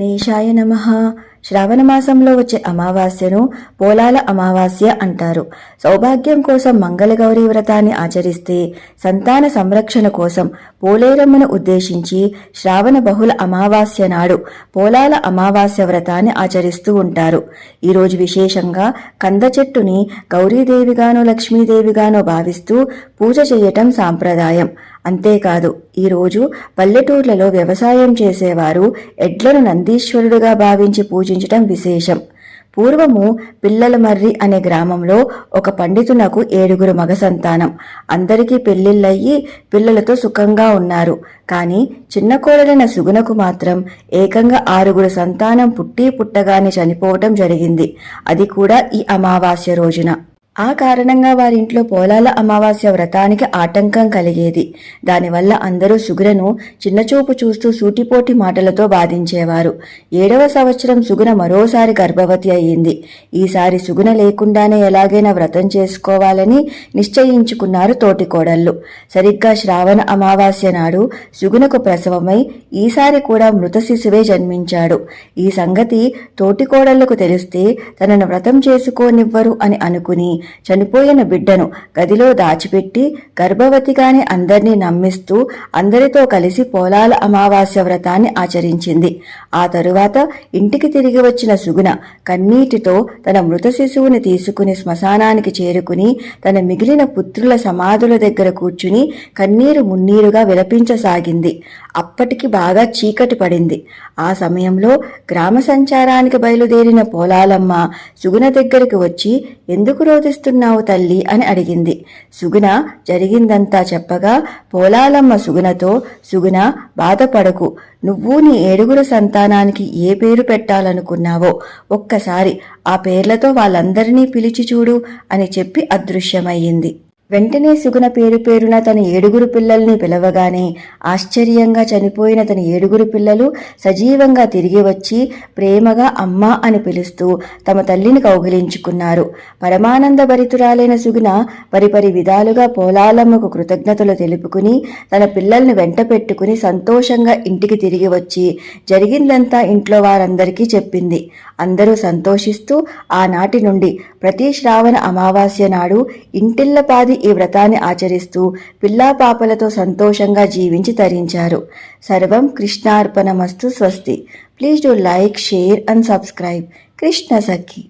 నేషాయ నమ. శ్రావణ మాసంలో వచ్చే అమావాస్యను పోలాల అమావాస్య అంటారు. సౌభాగ్యం కోసం మంగళగౌరీ వ్రతాన్ని ఆచరిస్తే సంతాన సంరక్షణ కోసం పోలేరమ్మను ఉద్దేశించి శ్రావణ బహుళ అమావాస్య నాడు పోలాల అమావాస్య వ్రతాన్ని ఆచరిస్తూ ఉంటారు. ఈరోజు విశేషంగా కంద చెట్టుని గౌరీదేవిగానో లక్ష్మీదేవిగానో భావిస్తూ పూజ చేయటం సాంప్రదాయం. అంతేకాదు ఈరోజు పల్లెటూర్లలో వ్యవసాయం చేసేవారు ఎడ్లను నందీశ్వరుడుగా భావించి పూజించటం విశేషం. పూర్వము పిల్లల మర్రి అనే గ్రామంలో ఒక పండితునకు ఏడుగురు మగ సంతానం. అందరికీ పెళ్ళిళ్ళయ్యి పిల్లలతో సుఖంగా ఉన్నారు. కానీ చిన్న కోడలైన సుగుణకు మాత్రం ఏకంగా ఆరుగురు సంతానం పుట్టి పుట్టగానే చనిపోవటం జరిగింది. అది కూడా ఈ అమావాస్య రోజున. ఆ కారణంగా వారింట్లో పోలాల అమావాస్య వ్రతానికి ఆటంకం కలిగేది. దానివల్ల అందరూ సుగురను చిన్నచూపు చూస్తూ సూటిపోటి మాటలతో బాధించేవారు. ఏడవ సంవత్సరం సుగుణ మరోసారి గర్భవతి అయ్యింది. ఈసారి సుగుణ లేకుండానే ఎలాగైనా వ్రతం చేసుకోవాలని నిశ్చయించుకున్నారు తోటికోడళ్ళు సరిగ్గా శ్రావణ అమావాస్య నాడు సుగుణకు ప్రసవమై ఈసారి కూడా మృత శిశువే జన్మించాడు. ఈ సంగతి తోటికోడళ్ళకు తెలిస్తే తనను వ్రతం చేసుకోనివ్వరు అని అనుకుని చనిపోయిన బిడ్డను గదిలో దాచిపెట్టి గర్భవతిగానే అందరినీ నమ్మిస్తూ అందరితో కలిసి పోలాల అమావాస్య వ్రతాన్ని ఆచరించింది. ఆ తరువాత ఇంటికి తిరిగి వచ్చిన సుగుణ కన్నీటితో తన మృత శిశువుని తీసుకుని శ్మశానానికి చేరుకుని తన మిగిలిన పుత్రుల సమాధుల దగ్గర కూర్చుని కన్నీరు మున్నీరుగా విలపించసాగింది. అప్పటికి బాగా చీకటి పడింది. ఆ సమయంలో గ్రామ సంచారానికి బయలుదేరిన పోలాలమ్మ సుగుణ దగ్గరికి వచ్చి ఎందుకు రోజు తెస్తున్నావు తల్లి అని అడిగింది. సుగుణ జరిగిందంతా చెప్పగా పోలాలమ్మ సుగుణతో సుగుణ బాధపడకు. నువ్వు నీ ఏడుగురు సంతానానికి ఏ పేరు పెట్టాలనుకున్నావో ఒక్కసారి ఆ పేర్లతో వాళ్ళందరినీ పిలిచి చూడు అని చెప్పి అదృశ్యమయ్యింది. వెంటనే సుగుణ పేరు పేరున తన ఏడుగురు పిల్లల్ని పిలవగానే ఆశ్చర్యంగా చనిపోయిన తన ఏడుగురు పిల్లలు సజీవంగా తిరిగి వచ్చి ప్రేమగా అమ్మ అని పిలుస్తూ తమ తల్లిని కౌగిలించుకున్నారు. పరమానంద భరితురాలైన సుగుణ పరిపరి విధాలుగా పోలాలమ్మకు కృతజ్ఞతలు తెలుపుకుని తన పిల్లల్ని వెంట పెట్టుకుని సంతోషంగా ఇంటికి తిరిగి వచ్చి జరిగిందంతా ఇంట్లో వారందరికీ చెప్పింది. అందరూ సంతోషిస్తూ ఆనాటి నుండి ప్రతి శ్రావణ అమావాస్య నాడు ఇంటిల్లపాది ఈ వ్రతాన్ని ఆచరిస్తూ పిల్లాపాపలతో సంతోషంగా జీవించి తరించారు. సర్వం కృష్ణార్పణమస్తు స్వస్తి. Please do like share and subscribe Krishna Sakhi.